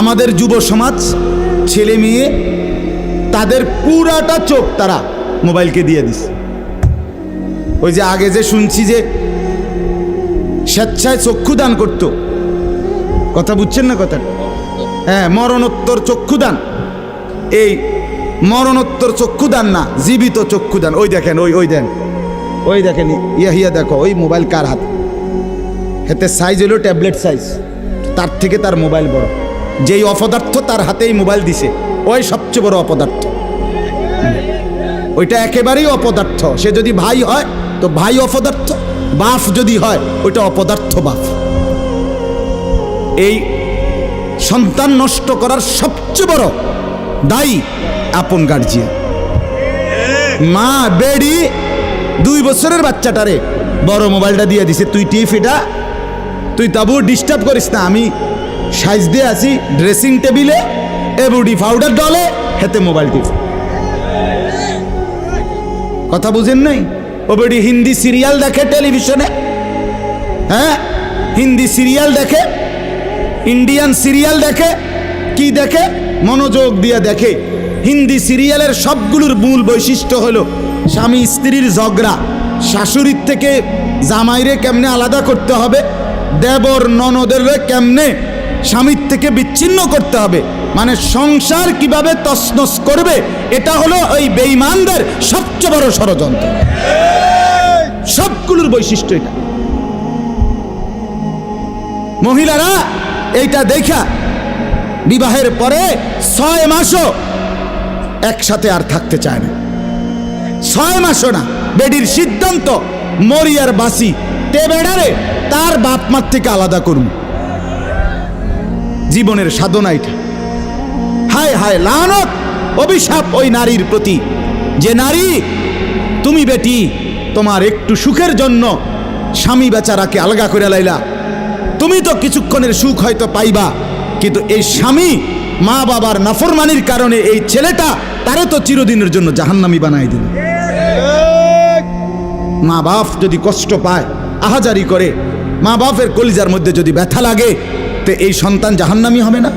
আমাদের যুব সমাজ, ছেলে মেয়ে, তাদের পুরাটা চোখ তারা মোবাইলকে দিয়ে দিস ওই যে আগে যে শুনছি যে স্বেচ্ছায় চক্ষুদান করতো। কথা বুঝছেন না কথা হ্যাঁ মরণোত্তর চক্ষুদান। এই মরণোত্তর চক্ষুদান না, জীবিত চক্ষুদান। ওই দেখেন, ওই ওই দেন। ওই দেখেন ইয়া হিয়া দেখো, ওই মোবাইল কার হাত? হাতে সাইজ হলো ট্যাবলেট সাইজ তার থেকে তার মোবাইল বড়। যেই অপদার্থ তার হাতেই মোবাইল দিছে, ওই সবচেয়ে বড় অপদার্থ। ওইটা একেবারেই অপদার্থ। সে যদি ভাই হয়, তো ভাই অপদার্থ, বাফ যদি হয়, ওইটা অপদার্থ বাফ। এই সন্তান নষ্ট করার সবচেয়ে বড় দায়ী আপন গার্জিয়ান। মা বেডি দুই বছরের বাচ্চাটারে বড় মোবাইলটা দিয়ে দিছে, তুই টিপ এটা তুই তাবু ডিস্টার্ব করিস না, আমি সাইজ দিয়ে আছি ড্রেসিং টেবিলে এবুডি পাউডার ডলে হেতে মোবাইল টিপ। কথা বুঝেন নাই? ও বেডি হিন্দি সিরিয়াল দেখে টেলিভিশনে হ্যাঁ? হিন্দি সিরিয়াল দেখে? ইন্ডিয়ান সিরিয়াল দেখে? কি দেখে? মনোযোগ দিয়ে দেখে। হিন্দি সিরিয়ালের সবগুলোর মূল বৈশিষ্ট্য হলো স্বামী স্ত্রীর ঝগড়া। শাশুড়ির থেকে জামাইরে কেমনে আলাদা করতে হবে? দেবর ননদের কেমনে স্বামীর থেকে বিচ্ছিন্ন করতে হবে। মানে সংসার কীভাবে তছনছ করবে, এটা হলো ওই বেঈমানদের সবচেয়ে বড় ষড়যন্ত্র। সবগুলোর বৈশিষ্ট্য এটা। মহিলারা এইটা দেখা, বিবাহের পরে ছয় মাসও একসাথে আর থাকতে চায় না। ছয় মাসও না, বেডির সিদ্ধান্ত, মরিয়ার বাসি তে বেড়ারে তার বাপ মার থেকে আলাদা করুন। জীবনের সাধনা এটা। হায় হায়, লানত, অভিশাপ ওই নারীর প্রতি। যে নারী, তুমি বেটি, তোমার একটু সুখের জন্য স্বামী বেচারাকে আলগা করে লাইলা। তুমি তো কিছুক্ষণের সুখ হয়তো পাইবা, কিন্তু এই স্বামী মা বাবার নাফরমানির কারণে এই ছেলেটা তারে তো চিরদিনের জন্য জাহান্নামি বানাই দিল। মা বাপ যদি কষ্ট পায়, আহাজারি করে, মা বাপের কলিজার মধ্যে যদি ব্যথা লাগে তো এই সন্তান জাহান্নামি হবে না?